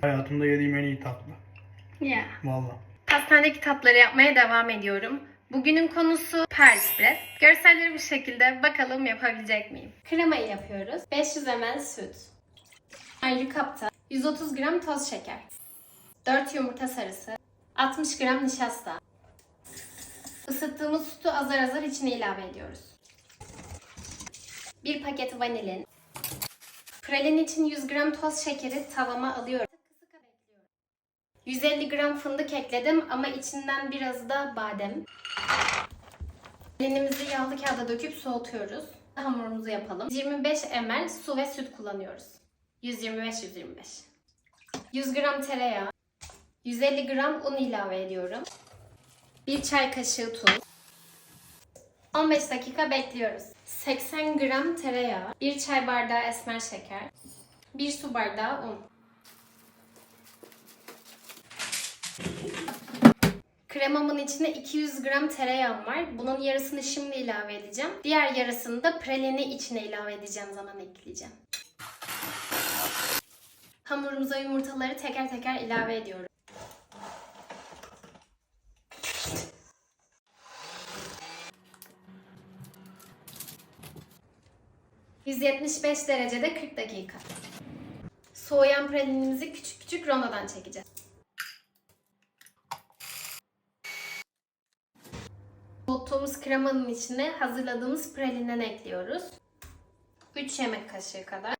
Hayatımda yediğim en iyi tatlı. Ya. Valla. Pastanedeki tatları yapmaya devam ediyorum. Bugünün konusu Paris Bread. Görselleri bu şekilde. Bakalım yapabilecek miyim? Kremayı yapıyoruz. 500 ml süt. Ayrı kapta 130 gram toz şeker. 4 yumurta sarısı. 60 gram nişasta. Isıttığımız sütü azar azar içine ilave ediyoruz. 1 paket vanilin. Pralin için 100 gram toz şekeri tavama alıyorum. 150 gram fındık ekledim ama içinden biraz da badem. Lenimizi yağlı kağıda döküp soğutuyoruz. Hamurumuzu yapalım. 25 ml su ve süt kullanıyoruz. 125-125. 100 gram tereyağı. 150 gram un ilave ediyorum. 1 çay kaşığı tuz. 15 dakika bekliyoruz. 80 gram tereyağı. 1 çay bardağı esmer şeker. 1 su bardağı un. Kremamın içine 200 gram tereyağım var. Bunun yarısını şimdi ilave edeceğim. Diğer yarısını da pralini içine ilave edeceğim zaman ekleyeceğim. Hamurumuza yumurtaları teker teker ilave ediyorum. ...175 derecede 40 dakika. Soğuyan pralinimizi küçük küçük rondodan çekeceğiz. Soğuttuğumuz kremanın içine hazırladığımız pralinden ekliyoruz. 3 yemek kaşığı kadar.